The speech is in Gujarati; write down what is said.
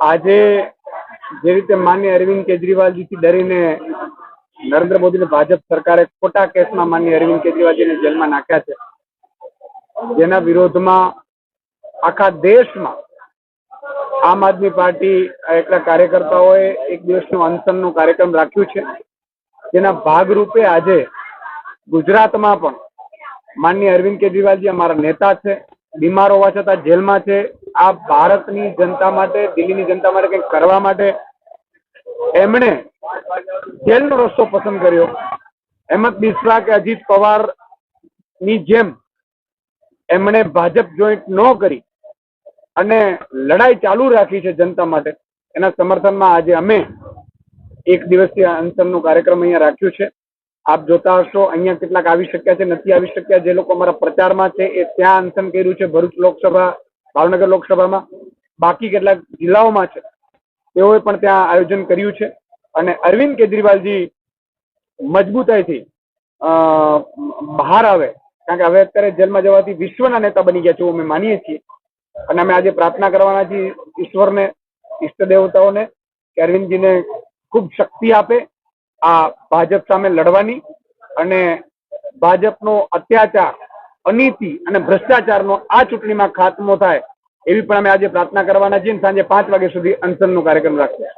આજે જે રીતે માન્ય અરવિંદ કેજરીવાલજીથી ડરીને નરેન્દ્ર મોદીને ભાજપ સરકારે ખોટા કેસમાં માન્ય અરવિંદ કેજરીવાલજીને જેલમાં નાખ્યા છે, જેના વિરોધમાં આખા દેશમાં આમ આદમી પાર્ટી એટલા કાર્યકર્તાઓએ એક દિવસનું અનશનનું કાર્યક્રમ રાખ્યું છે. જેના ભાગરૂપે આજે ગુજરાતમાં પણ માન્ય અરવિંદ કેજરીવાલજી અમારા નેતા છે, બીમાર હોવા છતાં જેલમાં છે આ ભારતની જનતા માટે, દિલ્હીની જનતા માટે કંઈક કરવા માટે એમણે જેલનો રસ્તો પસંદ કર્યો. અહેમદ મિશ્રા કે અજીત પવારની જેમ એમણે ભાજપ જોઈન્ટ ન કરી અને લડાઈ ચાલુ રાખી છે જનતા માટે. એના સમર્થનમાં આજે અમે એક દિવસીય અનશનનો કાર્યક્રમ અહીંયા રાખ્યું છે. આપ જોતા હશો, અહીંયા કેટલાક આવી શક્યા છે, નથી આવી શક્યા. જે લોકો અમારા પ્રચારમાં છે એ ત્યાં અંતન કર્યું છે. ભરૂચ લોકસભા ભાવનગર લોકસભામાં બાકી કેટલાક જિલ્લાઓમાં છે. તેઓએ પણ ત્યાં આયોજન કર્યું છે. અને અરવિંદ કેજરીવાલજી મજબૂતાઈથી બહાર આવે, કારણ કે હવે અત્યારે જેલમાં જવાથી વિશ્વના નેતા બની ગયા છે અમે માનીએ છીએ. અને અમે આજે પ્રાર્થના કરવાના છીએ ઈશ્વરને, ઈષ્ટ દેવતાઓને કે અરવિંદજીને ખૂબ શક્તિ આપે આ ભાજપ સામે લડવાની. અને ભાજપનો અત્યાચાર અનીતિ અને ભ્રષ્ટાચારનો આ ચૂંટણીમાં ખાત્મો થાય, એવી પણ અમે આજે પ્રાર્થના કરવાના છીએ સાંજે પાંચ વાગ્યા સુધી અનશનનો કાર્યક્રમ રાખીએ.